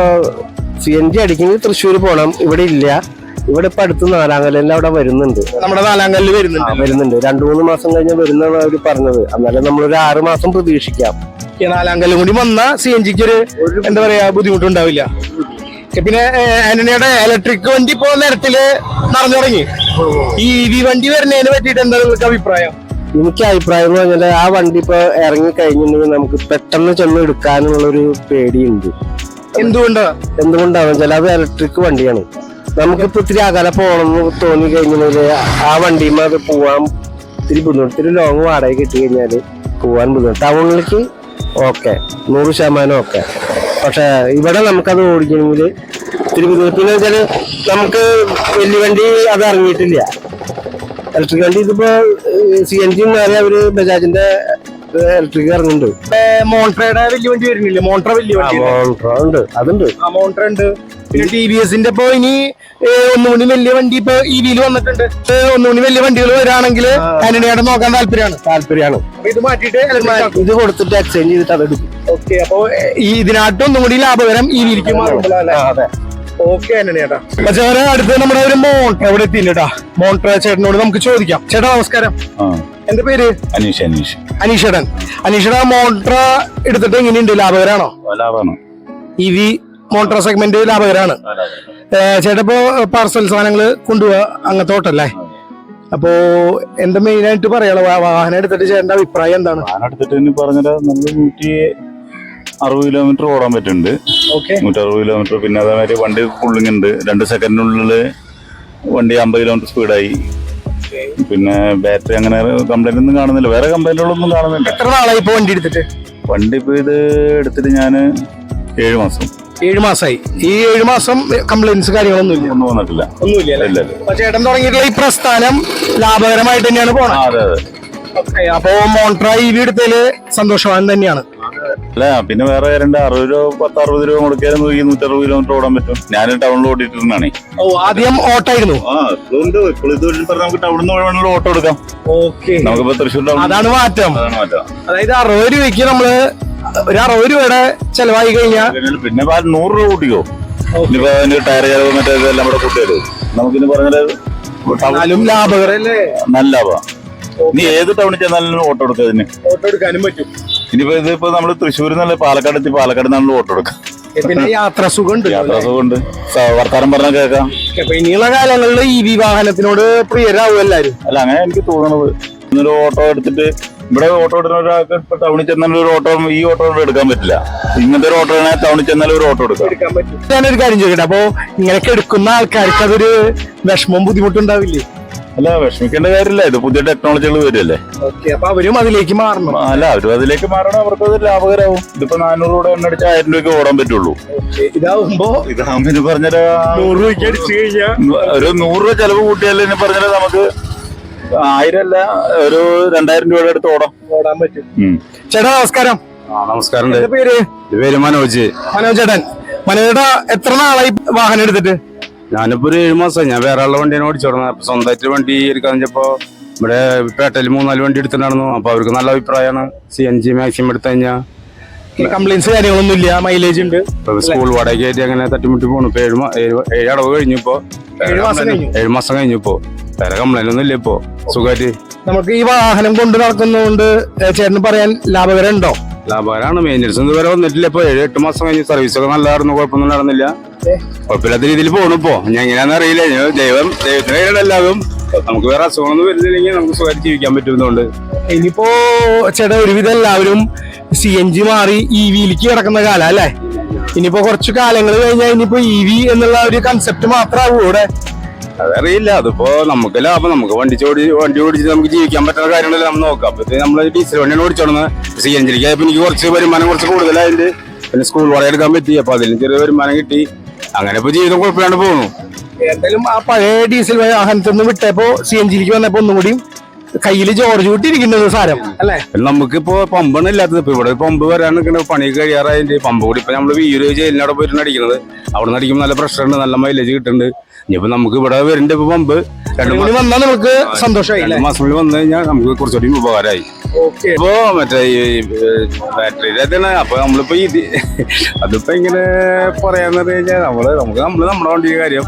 സി എൻ ജി അടിക്കുന്നത് തൃശ്ശൂർ പോണം. ഇവിടെ ഇല്ല. ഇവിടെ ഇപ്പൊ അടുത്ത് നാലാങ്കലിൽ അവിടെ വരുന്നുണ്ട്. നമ്മുടെ നാലാങ്കല്ല് വരുന്നുണ്ട്. വരുന്നുണ്ട്. രണ്ടു മൂന്ന് മാസം കഴിഞ്ഞ് വരുന്നാണ് അവർ പറഞ്ഞത്. എന്നാലും നമ്മളൊരു ആറ് മാസം പ്രതീക്ഷിക്കാം. ഈ നാലാം കൂടി വന്ന സി എൻ ജിക്ക് ഒരു എന്താ പറയാ ബുദ്ധിമുട്ടുണ്ടാവില്ല. പിന്നെ ആന്റണിയുടെ ഇലക്ട്രിക് വണ്ടി ഇപ്പോ നിരത്തിൽ നടന്നു തുടങ്ങി ഈ വി വണ്ടി വരുന്നതിനെ പറ്റിയിട്ട് എന്താ നിങ്ങൾക്ക് അഭിപ്രായം? എനിക്ക് അഭിപ്രായം എന്ന് പറഞ്ഞാൽ ആ വണ്ടി ഇപ്പൊ ഇറങ്ങി കഴിഞ്ഞിട്ടുണ്ടെങ്കിൽ നമുക്ക് പെട്ടെന്ന് ചെന്ന് എടുക്കാനുള്ള ഒരു പേടിയുണ്ട്. എന്തുകൊണ്ടാ? എന്തുകൊണ്ടാണെന്ന് വെച്ചാൽ അത് ഇലക്ട്രിക് വണ്ടിയാണ്. നമുക്കിപ്പോ ഇത്തിരി അകലെ പോകണമെന്ന് തോന്നി കഴിഞ്ഞാൽ ആ വണ്ടിയുമ്പോ അത് പോവാൻ ഇത്തിരി ബുദ്ധിമുട്ട്. ഇത്തിരി ലോങ് വാടക കിട്ടി കഴിഞ്ഞാൽ പോവാൻ ബുദ്ധിമുട്ട്. ടൗണിലേക്ക് ഓക്കെ നൂറ് ശതമാനം ഓക്കെ പക്ഷെ ഇവിടെ നമുക്കത് ഓടിക്കണമെങ്കിൽ ഇത്തിരി ബുദ്ധിമുട്ട്. പിന്നെ വെച്ചാൽ നമുക്ക് വലിയ വണ്ടി അത് ഇറങ്ങിയിട്ടില്ല. ഇലക്ട്രിക് വണ്ടി ഇതിപ്പോ സി എൻ ജി മാറി അവർ ബജാജിന്റെ ഇലക്ട്രിക് ഇറങ്ങുന്നുണ്ട്. മോൺട്രയുടെ വലിയ വണ്ടി വരുന്നില്ല? മോൺട്ര വലിയ വണ്ടി മോൺട്ര ഉണ്ട്. അതുണ്ട്. ആ മോൺട്ര ഉണ്ട്. പിന്നെ ടി വി എസിന്റെ ഇപ്പൊ ഇനി ഒന്നുകൂടി വലിയ വണ്ടി ഇപ്പൊ ഇ വിയിൽ വന്നിട്ടുണ്ട്. ഒന്നുകൂടി വലിയ വണ്ടികൾ വരാണെങ്കിൽ ആന്റണിയുടെ നോക്കാൻ താല്പര്യമാണ്. താല്പര്യമാണ്. ഇത് മാറ്റിയിട്ട് ഇത് കൊടുത്തിട്ട് എക്സ്ചേഞ്ച് ചെയ്തിട്ട് അത് എടുക്കും. ഓക്കെ അപ്പൊ ഈ ഇതിനായിട്ട് ഒന്നുകൂടി ലാഭകരം ലാഭകരം വിയിലേക്ക് വിരിക്കും അതെ. ഓക്കെ ചേട്ടാ. പക്ഷേ അടുത്ത് നമ്മുടെ ഒരു മോൺട്ര ഇവിടെ എത്തിയില്ലേട്ടാ മോൺട്ര ചേട്ടനോട് നമുക്ക് ചോദിക്കാം. ചേട്ടാ നമസ്കാരം. ആ. എന്റെ പേര്? അനീഷ് അനീഷ്. അനീഷേട്ടൻ. അനീഷേട്ടൻ മോൺട്ര എടുത്തിട്ട് എങ്ങനെയുണ്ട്? ലാഭകരാണോ? ലാഭമാണ്. ഇ വി മോട്ടോർ സെഗ്മെന്റ് ലാഭകരാണ്. ചേട്ടാ ഇപ്പോ പാർസൽ സാധനങ്ങൾ കൊണ്ടുപോവാ അങ്ങനത്തെ ഓട്ടല്ലേ അപ്പോ എന്താ മെയിൻ ആയിട്ട് പറയാനുള്ള വാഹനം എടുത്തിട്ട് ചേട്ടന്റെ അഭിപ്രായം എന്താണ്? വാഹനം എടുത്തിട്ട് പറഞ്ഞാൽ നമ്മൾ നൂറ്റി അറുപത് കിലോമീറ്റർ ഓടാൻ പറ്റുന്നുണ്ട്. നൂറ്ററുപത് കിലോമീറ്റർ പിന്നെ അതേമാതിരി വണ്ടി പുള്ളിങ് ഉണ്ട് രണ്ട് സെക്കൻഡിനുള്ളിൽ വണ്ടി അമ്പത് കിലോമീറ്റർ സ്പീഡായി പിന്നെ ബാറ്ററി അങ്ങനെ കംപ്ലൈന്റ് ഒന്നും കാണുന്നില്ല. വേറെ കംപ്ലൈന്റുകളൊന്നും കാണുന്നില്ല. എത്ര നാളായി ഇപ്പൊ വണ്ടി എടുത്തിട്ട്? വണ്ടി ഇപ്പൊ ഇത് എടുത്തിട്ട് ഞാൻ ഏഴ് മാസം. ഏഴ് മാസമായി ഈ ഏഴ് മാസം കംപ്ലൈൻസ് കാര്യങ്ങളൊന്നും ഇല്ല. ഒന്നും വന്നിട്ടില്ല. ഒന്നുമില്ല ചേട്ടൻ തുടങ്ങിയിട്ടുള്ള ഈ പ്രസ്ഥാനം ലാഭകരമായിട്ട് തന്നെയാണ് പോണത്. അതെ അതെ. അപ്പോ മോൺട്രാ ഇ വി എടുത്തതിൽ സന്തോഷവാൻ തന്നെയാണ്. അല്ല പിന്നെ വേറെ രണ്ട് അറുപത് രൂപ പത്ത് അറുപത് രൂപ മുടക്കിയാലും നോക്കി നൂറ്ററുപത് കിലോമീറ്റർ ഓടാൻ പറ്റും. ഞാൻ ടൗണിൽ ഓടിയിട്ടിരുന്നാണേ ഓ ആദ്യം ഓട്ടായിരുന്നു. ആ ഇതുകൊണ്ട് ഇപ്പോൾ ഇത് പറഞ്ഞാൽ നമുക്ക് ടൗണിൽ നിന്ന് വേണമെങ്കിൽ ഓട്ടോ എടുക്കാം. ഓക്കെ. നമുക്കിപ്പോ തൃശ്ശൂർ ടൗൺ അതാണ് മാറ്റം. അതാണ് മാറ്റാം. അതായത് അറുപത് രൂപയ്ക്ക് നമ്മൾ ഒരു അറുപത് രൂപയുടെ ചെലവായി കഴിഞ്ഞാൽ പിന്നെ- നൂറ് രൂപ കൂട്ടിക്കോ. ഇനിയിപ്പോ ടയർ ചെലവ് മറ്റേ എല്ലാം കൂടെ കൂട്ടിയാലോ. നമുക്കിനി പറഞ്ഞാൽ നല്ല ലാഭാ. നീ ഏത് ടൗണിൽ ചെന്നാലും ഓട്ടോ എടുക്കാം ഇതിന്? ഓട്ടോ എടുക്കാനും പറ്റും. ഇനിയിപ്പോ ഇതിപ്പോ നമ്മൾ തൃശ്ശൂർ നല്ല പാലക്കാട് എത്തി പാലക്കാട് നിന്നാണ് ഓട്ടോ എടുക്കാം പിന്നെ യാത്ര സുഖമുണ്ട്. യാത്ര സുഖമുണ്ട്. വർത്താനം പറഞ്ഞാൽ കേൾക്കാം ഇനിയുള്ള കാലങ്ങളിൽ ഈ വിവാഹനത്തിനോട് പ്രിയരാവും എല്ലാരും. അല്ല അങ്ങനെ എനിക്ക് തോന്നുന്നത് ഇന്നൊരു ഓട്ടോ എടുത്തിട്ട് ഇവിടെ ഓട്ടോ എടുക്കുന്ന ഒരാൾക്ക് ഇപ്പൊ ടൗണിൽ ചെന്നാൽ ഒരു ഓട്ടോ ഈ ഓട്ടോ ഇവിടെ എടുക്കാൻ പറ്റില്ല. ഇങ്ങനത്തെ ഒരു ഓട്ടോ ആണെങ്കിൽ ടൗണിൽ ചെന്നാൽ ഒരു ഓട്ടോ എടുക്കാം. എടുക്കാൻ പറ്റും. ഞാനൊരു കാര്യം ചോദിക്കട്ടെ? അപ്പോ ഇങ്ങനെയൊക്കെ എടുക്കുന്ന ആൾക്കാർക്ക് അതൊരു വിഷമം ബുദ്ധിമുട്ടുണ്ടാവില്ലേ അല്ല വിഷമിക്കേണ്ട കാര്യമില്ല. ഇത് പുതിയ ടെക്നോളജികൾ വരുമല്ലേ ഓക്കെ അപ്പൊ അവരും അതിലേക്ക് മാറണം. അല്ല അവരും അതിലേക്ക് മാറണം. അവർക്ക് അത് ലാഭകരമാവും. ഇതിപ്പോ നാനൂറ് രൂപ എണ്ണ അടിച്ച ആയിരം രൂപയ്ക്ക് ഓടാൻ പറ്റുള്ളൂ. ഇതാവുമ്പോ ഇതാവുമ്പോ ഇതാകുമ്പോ ഇനി പറഞ്ഞാൽ നൂറ് രൂപയ്ക്ക് അടിച്ചു കഴിഞ്ഞാൽ ഒരു നൂറ് രൂപ ചെലവ് കൂട്ടിയാൽ ഇനി പറഞ്ഞാൽ നമുക്ക് ആയിരം അല്ല ഒരു രണ്ടായിരം രൂപയുടെ അടുത്ത് ഓടാം. ഓടാൻ പറ്റും. ചേട്ടാ നമസ്കാരം. നമസ്കാരം പേര്? പേര് മനോജ്. മനോജ് ചേട്ടൻ. മനോജേട്ടാ എത്ര നാളായി വാഹനം എടുത്തിട്ട്? ഞാനിപ്പോ ഒരു ഏഴ് മാസം ഞാൻ വേറെ ഉള്ള വണ്ടിയാണ് ഓടിച്ചോടുന്നത് അപ്പൊ സ്വന്തമായിട്ട് വണ്ടി എടുക്കാന്ന് വെച്ചപ്പോ ഇവിടെ പേട്ടയിൽ മൂന്നാൽ വണ്ടി എടുത്തിട്ടുണ്ടായിരുന്നു. അപ്പൊ അവർക്ക് നല്ല അഭിപ്രായമാണ്. സി എൻ ജി മാക്സിമം എടുത്തു കഴിഞ്ഞാൽ കംപ്ലൈൻസ് കാര്യങ്ങളൊന്നും ഇല്ല? മൈലേജ് ഉണ്ട്? സ്കൂൾ വാടകയായിട്ട് അങ്ങനെ തട്ടിമുട്ടി പോണു. ഇപ്പൊ ഏഴ് ഏഴ് അടവ് ഏഴ് മാസം കഴിഞ്ഞപ്പോ ഏഴ് മാസം കഴിഞ്ഞു ഇപ്പൊ. വേറെ കംപ്ലൈന്റ് ഒന്നും ഇല്ല ഇപ്പോ. സുഖമായിട്ട് നമുക്ക് ഈ വാഹനം കൊണ്ട് നടക്കുന്നതുകൊണ്ട് ചേട്ടന് പറയാൻ ലാഭകരം ഉണ്ടോ? ലാഭകരമാണ് മെയിന്റെനൻസ് ഒന്നും വരെ വന്നിട്ടില്ല. ഇപ്പൊ ഏഴ് എട്ട് മാസം കഴിഞ്ഞ് സർവീസൊക്കെ നല്ലതായിരുന്നു കുഴപ്പമൊന്നും നടന്നില്ല. കുഴപ്പമില്ലാത്ത രീതിയിൽ പോണു ഇപ്പോ. ഞാൻ എങ്ങനെയാണെന്ന് അറിയില്ല. ദൈവം ദൈവത്തിന് കയ്യിലാണ് എല്ലാവരും നമുക്ക് വേറെ അസുഖമൊന്നും വരുന്നില്ലെങ്കിൽ നമുക്ക് സ്വകാര്യം ജീവിക്കാൻ പറ്റുന്നതുകൊണ്ട് ഇനിയിപ്പോ ചേട്ടാ ഒരുവിധം എല്ലാവരും സി എൻ ജി മാറി ഇ വിയിലേക്ക് കിടക്കുന്ന കാലം അല്ലേ? ഇനിയിപ്പോ കുറച്ച് കാലങ്ങൾ കഴിഞ്ഞാൽ ഇനിയിപ്പോ ഇ വി എന്നുള്ള ഒരു കൺസെപ്റ്റ് മാത്രമാവൂടെ ഇവിടെ. അതറിയില്ല. അതിപ്പോ നമുക്ക് ലാഭം നമുക്ക് വണ്ടി ചോടി വണ്ടി ഓടിച്ച് നമുക്ക് ജീവിക്കാൻ പറ്റുന്ന കാര്യങ്ങളെല്ലാം നമ്മൾ നോക്കാം. അപ്പൊ നമ്മൾ ഡീസൽ വണ്ടിയാണ് ഓടിച്ചോടുന്നത്. സി എൻ ജിക്ക് എനിക്ക് കുറച്ച് വരുമാനം കുറച്ച് കൂടുതലായിട്ട് പിന്നെ സ്കൂൾ വളരെ എടുക്കാൻ പറ്റി. അപ്പൊ അതിലും ചെറിയ വരുമാനം കിട്ടി. അങ്ങനെ ഇപ്പൊ ജീവിതം കുഴപ്പമില്ലാണ്ട് പോകുന്നു. എന്തായാലും ആ പഴയ ഡീസൽ വാഹനത്തിൽ നിന്ന് വിട്ടപ്പോ സി എൻ ജിയിലേക്ക് വന്നപ്പോ ഒന്നും കൂടി കയ്യിൽ ജോർജ് കൂട്ടിയിരിക്കുന്നത് സാരം അല്ലേ? നമുക്കിപ്പോ പമ്പാണ് ഇല്ലാത്തത്. ഇപ്പൊ ഇവിടെ പമ്പ് വരാൻ പണി കഴിയാറായിട്ട് പമ്പ് കൂടി. ഇപ്പൊ നമ്മൾ വീര് ജയിലിനവിടെ പോയിട്ടാണ് അടിക്കുന്നത് അവിടെ നിന്ന് അടിക്കുമ്പോൾ നല്ല പ്രഷർ ഉണ്ട് നല്ല മൈലേജ് കിട്ടുന്നുണ്ട്. ഇനിയിപ്പോ നമുക്ക് ഇവിടെ വരുന്നുണ്ട് ഇപ്പൊ പമ്പ്. രണ്ടു മണി വന്നാൽ നമുക്ക് സന്തോഷമായി മാസങ്ങളിൽ വന്നു കഴിഞ്ഞാൽ നമുക്ക് കുറച്ചുകൂടി ഉപകാരമായി. ഇപ്പോ മറ്റേ ഈ ബാറ്ററിയുടെ തന്നെ അപ്പൊ നമ്മളിപ്പോ ഇത് അതിപ്പോ ഇങ്ങനെ പറയാന്ന് പറഞ്ഞു കഴിഞ്ഞാൽ നമ്മൾ നമുക്ക് നമ്മൾ നമ്മുടെ വണ്ടിയുടെ കാര്യം.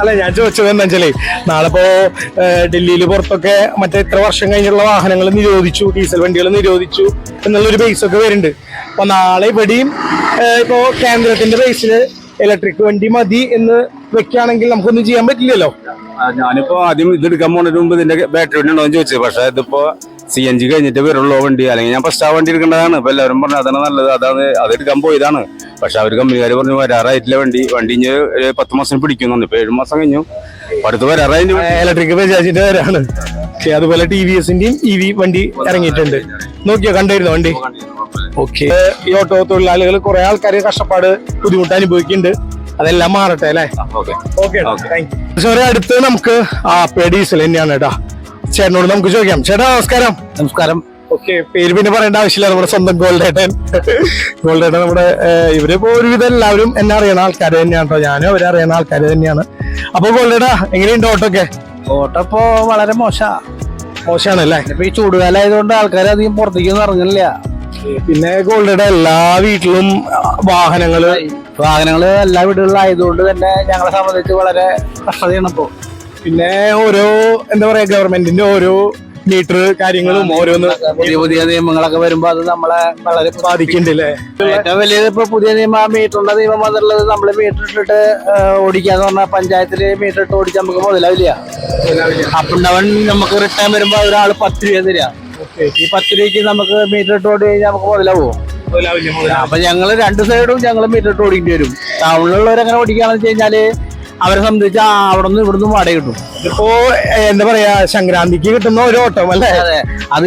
അല്ല ഞാൻ ചോദിച്ചത് എന്താ വെച്ചാലേ നാളെ ഇപ്പോ ഡൽഹിയിൽ പുറത്തൊക്കെ മറ്റേ ഇത്ര വർഷം കഴിഞ്ഞുള്ള വാഹനങ്ങൾ നിരോധിച്ചു ഡീസൽ വണ്ടികൾ നിരോധിച്ചു എന്നുള്ളൊരു ബേസ് ഒക്കെ വരുന്നുണ്ട്. അപ്പൊ നാളെ ഇവിടെയും ഇപ്പോ കേന്ദ്രത്തിന്റെ ബേസിൽ ഇലക്ട്രിക് വണ്ടി മതി എന്ന് വെക്കുകയാണെങ്കിൽ നമുക്കൊന്നും ചെയ്യാൻ പറ്റില്ലല്ലോ. ഞാനിപ്പോ ആദ്യം ഇത് എടുക്കാൻ പോണതിന് മുമ്പ് ഇതിന്റെ ബാറ്ററി വണ്ടി ഉണ്ടോ എന്ന് ചോദിച്ചത് പക്ഷെ ഇതിപ്പോ സി എൻ ജി കഴിഞ്ഞിട്ട് വരുള്ളൂ വണ്ടി. അല്ലെങ്കിൽ ഞാൻ ഫസ്റ്റ് ആ വണ്ടി എടുക്കേണ്ടതാണ്. ഇപ്പൊ എല്ലാവരും പറഞ്ഞു അതാണ് നല്ലത്. അതാണ് അത് എടുക്കാൻ പോയതാണ്. പക്ഷെ അവർ കമ്പനിക്കാർ പറഞ്ഞു വരാറായിട്ടില്ല വണ്ടി. വണ്ടി പത്ത് മാസം പിടിക്കുന്നുണ്ട് ഇപ്പൊ ഏഴ് മാസം കഴിഞ്ഞു. അടുത്ത് വരാറായി ഇലക്ട്രിക് ബജാജിന്റെ പേരാണ് പക്ഷെ അതുപോലെ ടി വി എസിന്റെയും ഇ വി വണ്ടി ഇറങ്ങിയിട്ടുണ്ട്. നോക്കിയോ കണ്ടായിരുന്നു വണ്ടി? ഓക്കെ. ഈ ഓട്ടോ തൊഴിലാളികൾ കുറെ ആൾക്കാർ കഷ്ടപ്പാട് ബുദ്ധിമുട്ട് അനുഭവിക്കുന്നുണ്ട്. അതെല്ലാം മാറട്ടെ അല്ലേ? ഓക്കെ. ഓക്കെ അടുത്ത് നമുക്ക് ആ പേഡീസൽ തന്നെയാണ് കേട്ടാ. ചേട്ടനോട് നമുക്ക് ചോദിക്കാം. ചേട്ടാ നമസ്കാരം. നമസ്കാരം. ഓക്കെ പേര് പിന്നെ പറയേണ്ട ആവശ്യമില്ല. നമ്മുടെ സ്വന്തം ഗോൾഡേട്ടൻ. ഗോൾഡേട്ടൻ നമ്മുടെ ഇവർ ഇവരിപ്പോ ഒരുവിധം എല്ലാവരും എന്നെ അറിയണ ആൾക്കാർ തന്നെയാണ് കേട്ടോ. ഞാനും അവരെ അറിയുന്ന ആൾക്കാർ തന്നെയാണ്. അപ്പൊ ഗോൾഡേട്ടാ എങ്ങനെയുണ്ട് ഓട്ടോ ഒക്കെ ഓട്ടോ ഇപ്പോ വളരെ മോശാ. മോശാണല്ലേ? ഇപ്പൊ ഈ ചൂടുകാലം ആയതുകൊണ്ട് ആൾക്കാർ അധികം പുറത്തേക്കൊന്നും ഇറങ്ങുന്നില്ല. പിന്നെ ഗോൾഡയുടെ എല്ലാ വീട്ടിലും വാഹനങ്ങൾ വാഹനങ്ങൾ എല്ലാ വീടുകളിലും ആയതുകൊണ്ട് തന്നെ ഞങ്ങളെ സംബന്ധിച്ച് വളരെ കഷ്ടതയാണ് ഇപ്പോ. പിന്നെ ഓരോ എന്താ പറയാ ഗവൺമെന്റിന്റെ ഓരോ മീറ്റർ കാര്യങ്ങളും ഓരോന്ന് പുതിയ പുതിയ നിയമങ്ങളൊക്കെ വരുമ്പോ അത് നമ്മളെ വളരെ ബാധിക്കുന്നുണ്ട് അല്ലേ ഏറ്റവും വലിയത് ഇപ്പൊ പുതിയ നിയമം മീറ്ററിന്റെ നിയമം വന്നിട്ടുള്ളത് നമ്മൾ മീറ്റർ ഇട്ടിട്ട് ഓടിക്കാന്ന് പറഞ്ഞാൽ പഞ്ചായത്തിൽ മീറ്റർ ഇട്ട് ഓടിച്ചാൽ നമുക്ക് മുതലാവില്ല. അപ്പുണ്ടവൻ നമുക്ക് റിട്ടേൺ വരുമ്പോ ഒരാൾ പത്ത് രൂപ തരിക ഈ പത്ത് രൂപയ്ക്ക് നമുക്ക് മീറ്റർ ഇട്ട് ഓടി കഴിഞ്ഞാൽ നമുക്ക് മുതലാവോ അപ്പൊ ഞങ്ങൾ രണ്ട് സൈഡും ഞങ്ങൾ മീറ്റർ ഇട്ട് ഓടിക്കേണ്ടി വരും. ടൗണിലുള്ളവർ അങ്ങനെ ഓടിക്കാന്ന് വെച്ച് കഴിഞ്ഞാൽ അവരെ സംബന്ധിച്ച് അവിടെ നിന്ന് ഇവിടുന്ന് വാടക കിട്ടും. ഇപ്പോ എന്താ പറയാ സംക്രാന്തിക്ക് കിട്ടുന്ന ഒരു ഓട്ടം അല്ലേ? അതെ.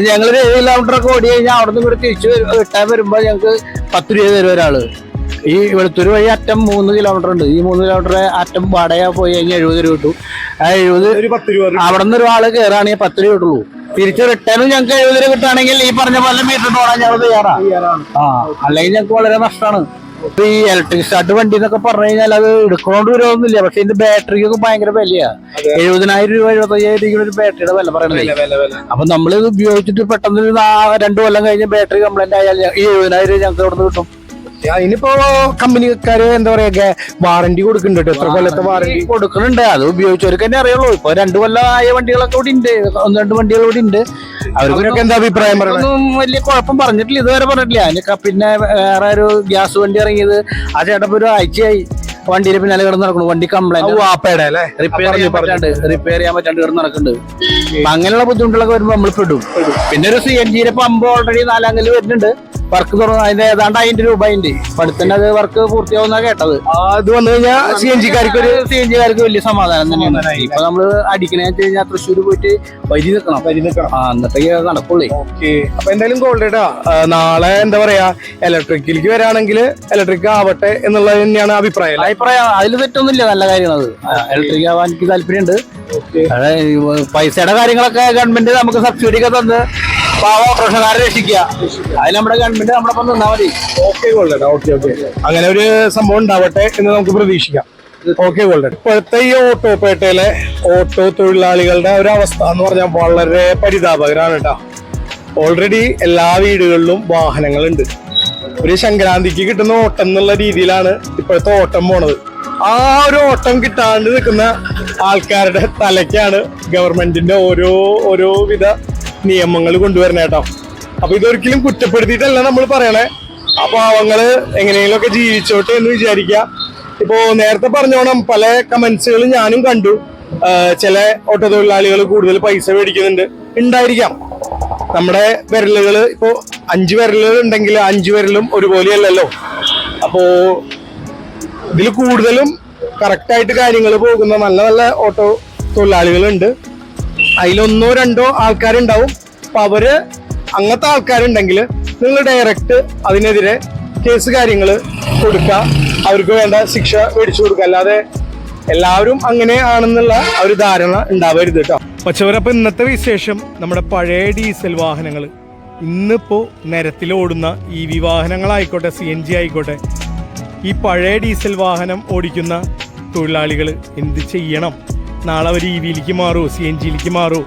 ഞങ്ങൾ ഒരു ഏഴ് കിലോമീറ്റർ ഒക്കെ ഓടി കഴിഞ്ഞാൽ അവിടെ നിന്ന് ഇവിടെ തിരിച്ച് കിട്ടാൻ വരുമ്പോ ഞങ്ങൾക്ക് പത്ത് രൂപ തരും ഒരാൾ. ഈ വെളുത്തൂർ വഴി അറ്റം മൂന്ന് കിലോമീറ്റർ ഉണ്ട്. ഈ മൂന്ന് കിലോമീറ്റർ അറ്റം വാടക പോയി കഴിഞ്ഞാൽ എഴുപത് രൂപ കിട്ടും. ആ എഴുപത് അവിടെ നിന്ന് ഒരാൾ കയറാണെങ്കിൽ പത്ത് രൂപ കിട്ടുള്ളൂ. തിരിച്ചു റിട്ടേണും ഞങ്ങൾക്ക് എഴുപത് രൂപ കിട്ടുകയാണെങ്കിൽ ഈ പറഞ്ഞ പോലെ മീറ്റർ ഓടാൻ ഞങ്ങൾ തയ്യാറാണ്. ആ അല്ലെങ്കിൽ ഞങ്ങൾക്ക് വളരെ നഷ്ടമാണ് ഈ ഇലക്ട്രിക് സ്റ്റാർട്ട് വണ്ടി എന്നൊക്കെ പറഞ്ഞു കഴിഞ്ഞാൽ അത് എടുക്കണോണ്ട് വരുമൊന്നുമില്ല പക്ഷെ ഇതിന്റെ ബാറ്ററിക്കൊക്കെ ഭയങ്കര വിലയാ. എഴുപതിനായിരം രൂപ എഴുപത്തയ്യായിരം രൂപ ഒരു ബാറ്ററിയുടെ വില പറയുന്നത് അപ്പൊ നമ്മൾ ഇത് ഉപയോഗിച്ചിട്ട് പെട്ടെന്ന് രണ്ടു കൊല്ലം കഴിഞ്ഞ് ബാറ്ററി കംപ്ലൈന്റ് ആയാൽ ഈ എഴുപതിനായിരം രൂപ ഞങ്ങൾക്ക് അവിടെ കിട്ടും? അതിനിപ്പോ കമ്പനിക്കാര് എന്താ പറയാ വാറന്റി കൊടുക്കുന്നുണ്ട് എത്ര കൊല്ലത്തെ വാറന്റി കൊടുക്കുന്നുണ്ട്. അത് ഉപയോഗിച്ചവർക്ക് തന്നെ അറിയുള്ളൂ. ഇപ്പൊ രണ്ടു കൊല്ലമായ വണ്ടികളൊക്കെ ഇവിടെ ഉണ്ട്. ഒന്ന് രണ്ട് വണ്ടികൾ ഇവിടെ ഉണ്ട്. അവരൊക്കെ എന്താ അഭിപ്രായം ഒന്നും വലിയ കുഴപ്പം പറഞ്ഞിട്ടില്ല. ഇതുവരെ പറഞ്ഞിട്ടില്ല. അതിനൊക്കെ പിന്നെ വേറെ ഒരു ഗ്യാസ് വണ്ടി ഇറങ്ങിയത്. ആ ചേട്ടൻ ഒരു ആഴ്ചയായി വണ്ടിയിൽ പിന്നാലെ കിടന്ന് നടക്കുന്നു. വണ്ടി കംപ്ലൈന്റ് റിപ്പയർ ചെയ്യാൻ പറ്റാണ്ട്. റിപ്പയർ ചെയ്യാൻ പറ്റാണ്ട് കിടന്ന് നടക്കുന്നുണ്ട്. അങ്ങനെയുള്ള ബുദ്ധിമുട്ടുകളൊക്കെ വരുമ്പോൾ നമ്മൾ പെടും പിന്നെ ഒരു സി എൻ ജിയുടെ പമ്പ് ഓൾറെഡി നാലാങ്കൽ വരുന്നുണ്ട്. വർക്ക് തുറന്നു അതിന്റെ ഏതാണ്ട് അതിന്റെ രൂപ ഉണ്ട് അടുത്തന്നെ അത് വർക്ക് പൂർത്തിയാവുന്ന കേട്ടത്. അത് വന്നു കഴിഞ്ഞാൽ സി എൻ ജിക്കാർക്ക് ഒരു സി എൻ ജിക്കാർക്ക് വലിയ സമാധാനം തന്നെയാണ്. ഇപ്പൊ നമ്മൾ അടിക്കണേ വെച്ച് കഴിഞ്ഞാൽ തൃശ്ശൂർ പോയിട്ട് വരി നിൽക്കണം. വരി നിൽക്കണം. ആ എന്നിട്ടേ നടക്കുള്ളൂ. ഓക്കെ. അപ്പൊ എന്തായാലും ഗോൾഡേട്ടാ നാളെ എന്താ പറയാ? ഇലക്ട്രിക്കിലേക്ക് വരാണെങ്കിൽ ഇലക്ട്രിക് ആവട്ടെ എന്നുള്ളത് തന്നെയാണ് അഭിപ്രായം? അഭിപ്രായം. അതിൽ തെറ്റൊന്നുമില്ല നല്ല കാര്യമാണ് അത് ഇലക്ട്രിക് ആവാൻ എനിക്ക് താല്പര്യമുണ്ട്. പൈസയുടെ കാര്യങ്ങളൊക്കെ ഗവൺമെന്റ് നമുക്ക് സബ്സിഡി ഒക്കെ തന്ന് പാവ പ്രശ്നക്കാരെ രക്ഷിക്കുക. അതിന് നമ്മുടെ ഗവൺമെന്റ് നമ്മുടെ ഒപ്പം നിന്നാ മതി. ഓക്കെ ഗോൾഡൻ ഓക്കെ ഓക്കെ അങ്ങനെ ഒരു സംഭവം ഉണ്ടാവട്ടെ എന്ന് നമുക്ക് പ്രതീക്ഷിക്കാം. ഓക്കെ ഗോൾഡൻ ഇപ്പോഴത്തെ ഈ ഓട്ടോ പേട്ടയിലെ ഓട്ടോ തൊഴിലാളികളുടെ ഒരു അവസ്ഥ എന്ന് പറഞ്ഞാൽ വളരെ പരിതാപകരാണ് കേട്ടോ. ഓൾറെഡി എല്ലാ വീടുകളിലും വാഹനങ്ങളുണ്ട്. ഒരു സംക്രാന്തിക്ക് കിട്ടുന്ന ഓട്ടം എന്നുള്ള രീതിയിലാണ് ഇപ്പോഴത്തെ ഓട്ടം പോണത്. ആ ഒരു ഓട്ടം കിട്ടാണ്ട് നിൽക്കുന്ന ആൾക്കാരുടെ തലയ്ക്കാണ് ഗവൺമെന്റിന്റെ ഓരോ ഓരോ വിധ നിയമങ്ങൾ കൊണ്ടുവരണേ കേട്ടോ അപ്പൊ ഇതൊരിക്കലും കുറ്റപ്പെടുത്തിയിട്ടല്ല നമ്മൾ പറയണേ. ആ പാവങ്ങൾ എങ്ങനെയെങ്കിലുമൊക്കെ ജീവിച്ചോട്ടെ എന്ന് വിചാരിക്കുക ഇപ്പോ നേരത്തെ പറഞ്ഞോണം പല കമന്റ്സുകളും ഞാനും കണ്ടു. ചില ഓട്ടോ തൊഴിലാളികൾ കൂടുതൽ പൈസ മേടിക്കുന്നുണ്ട്. ഉണ്ടായിരിക്കാം. നമ്മുടെ വിരലുകൾ ഇപ്പോ അഞ്ച് വിരലുകൾ ഉണ്ടെങ്കിൽ അഞ്ച് വിരലും ഒരുപോലെയല്ലല്ലോ. അപ്പോ ഇതിൽ കൂടുതലും കറക്റ്റായിട്ട് കാര്യങ്ങൾ പോകുന്ന നല്ല നല്ല ഓട്ടോ തൊഴിലാളികളുണ്ട് അതിലൊന്നോ രണ്ടോ ആൾക്കാരുണ്ടാവും. അപ്പൊ അവർ അങ്ങനത്തെ ആൾക്കാരുണ്ടെങ്കിൽ നിങ്ങൾ ഡയറക്റ്റ് അതിനെതിരെ കേസ് കാര്യങ്ങൾ കൊടുക്കുക. അവർക്ക് വേണ്ട ശിക്ഷ മേടിച്ചു കൊടുക്കുക. അല്ലാതെ എല്ലാവരും അങ്ങനെ ആണെന്നുള്ള ഒരു ധാരണ ഉണ്ടാവരുത് കേട്ടോ. പച്ചവരപ്പം ഇന്നത്തെ വിശേഷം നമ്മുടെ പഴയ ഡീസൽ വാഹനങ്ങൾ ഇന്നിപ്പോ നിരത്തിലോടുന്ന ഇ വി വാഹനങ്ങളായിക്കോട്ടെ സി എൻ ജി ആയിക്കോട്ടെ ഈ പഴയ ഡീസൽ വാഹനം ഓടിക്കുന്ന തൊഴിലാളികൾ എന്ത് ചെയ്യണം? നാളെ അവർ ഇ വിയിലേക്ക് മാറുമോ സി എൻ ജിയിലേക്ക് മാറുമോ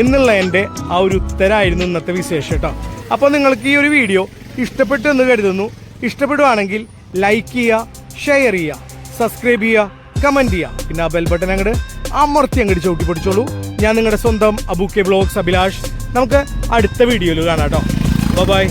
എന്നുള്ള എന്റെ ആ ഒരു ഉത്തരമായിരുന്നു ഇന്നത്തെ വിശേഷം കേട്ടോ. അപ്പോൾ നിങ്ങൾക്ക് ഈ ഒരു വീഡിയോ ഇഷ്ടപ്പെട്ടു എന്ന് കരുതുന്നു. ഇഷ്ടപ്പെടുവാണെങ്കിൽ ലൈക്ക് ചെയ്യുക ഷെയർ ചെയ്യുക സബ്സ്ക്രൈബ് ചെയ്യുക കമന്റ് ചെയ്യുക. പിന്നെ ആ ബെൽ ബട്ടൺ അങ്ങോട്ട് അമർത്തി അങ്ങോട്ട് ചവിട്ടി പിടിച്ചോളൂ. ഞാൻ നിങ്ങളുടെ സ്വന്തം അബു കെ ബ്ലോഗ്സ് അഭിലാഷ് നമുക്ക് അടുത്ത വീഡിയോയിൽ കാണാം കേട്ടോ. ബൈ